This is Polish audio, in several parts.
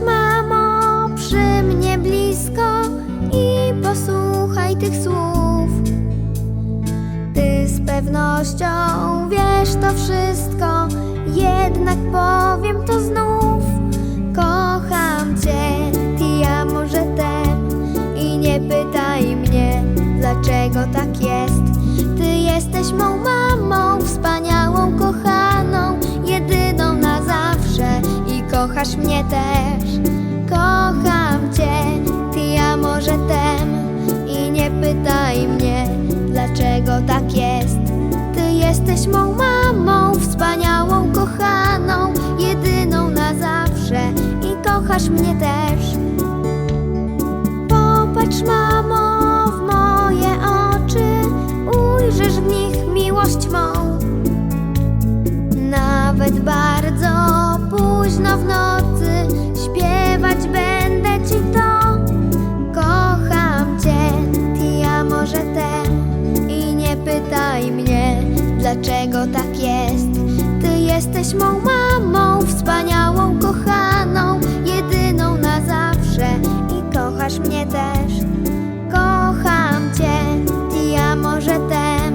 Mamo przy mnie blisko i posłuchaj tych słów. Ty z pewnością wiesz to wszystko, jednak powiem to znów. Kocham cię, ty ja może ten i nie pytaj mnie, dlaczego tak jest. Ty jesteś mą mamą. Kochasz mnie też. Kocham cię, ty ja może ten i nie pytaj mnie, dlaczego tak jest. Ty jesteś mą mamą, wspaniałą, kochaną, jedyną na zawsze i kochasz mnie też. Popatrz, mamo, w moje oczy, ujrzysz w nich miłość mą. Dlaczego tak jest. Ty jesteś mą mamą, wspaniałą, kochaną, jedyną na zawsze i kochasz mnie też. Kocham cię, ja może ten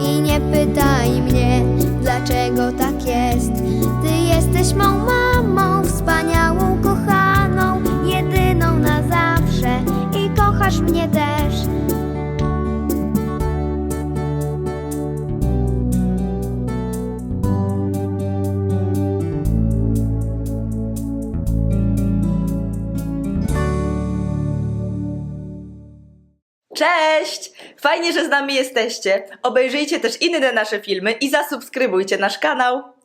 i nie pytaj mnie, dlaczego tak jest. Ty jesteś mą mamą, Cześć! Fajnie, że z nami jesteście. Obejrzyjcie też inne nasze filmy i zasubskrybujcie nasz kanał.